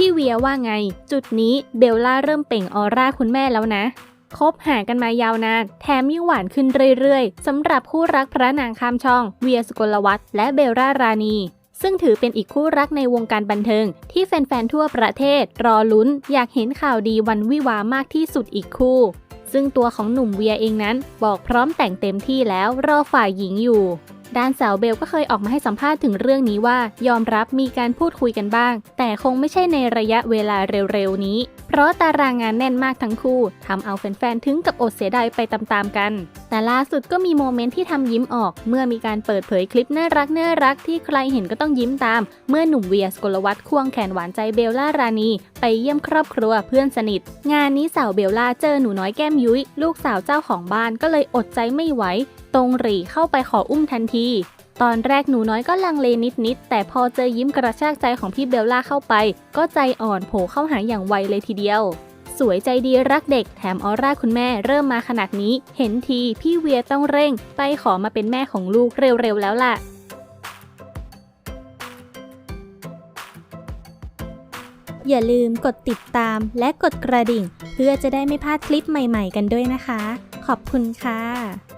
พี่เวียว่าไง จุดนี้เบลล่าเริ่มเปล่งออร่าคุณแม่แล้วนะคบหากันมายาวนาน แถมยิ่งหวานขึ้นเรื่อยๆสำหรับคู่รักพระนางข้ามช่อง เวียสกลวัฒน์และเบลล่ารานีซึ่งถือเป็นอีกคู่รักในวงการบันเทิง ที่แฟนๆทั่วประเทศ รอลุ้น อยากเห็นข่าวดีวันวิวามากที่สุดอีกคู่ ซึ่งตัวของหนุ่มเวียเองนั้น บอกพร้อมแต่งเต็มที่แล้วรอฝ่ายหญิงอยู่ ด้านสาวเบลก็เคยออกมาให้สัมภาษณ์ถึงเรื่องนี้ว่ายอมรับมีการพูดคุยกันบ้าง แต่คงไม่ใช่ในระยะเวลาเร็วๆนี้ ราะตารางงานแน่นมากทั้งคู่ทำเอาแฟนๆ ถึงกับอดเสียดายไปตามๆกัน แต่ล่าสุดก็มีโมเมนต์ที่ทำยิ้มออก เมื่อมีการเปิดเผยคลิปน่ารักน่ารักที่ใครเห็นก็ต้องยิ้มตาม เมื่อหนุ่มเวียสกลวัฒน์ควงแขนหวานใจเบลล่ารานี ไปเยี่ยมครอบครัวเพื่อนสนิท งานนี้สาวเบลล่าเจอหนูน้อยแก้มยุ้ยลูกสาวเจ้าของบ้านก็เลยอดใจไม่ไหว ตรงรีเข้าไปขออุ้มทันที ตอนแรกหนูน้อยก็ลังเลนิดๆ แต่พอเจอยิ้มกระชากใจของพี่เบลล่าเข้าไป ก็ใจอ่อนโผล่เข้าหาอย่างไวเลยทีเดียว สวยใจดีรักเด็กแถมออร่าคุณแม่เริ่มมาขนาดนี้ เห็นทีพี่เวียต้องเร่ง ไปขอมาเป็นแม่ของลูกเร็วๆแล้วล่ะอย่าลืมกดติดตามและกดกระดิ่ง เพื่อจะได้ไม่พลาดคลิปใหม่ๆกันด้วยนะคะ ขอบคุณค่ะ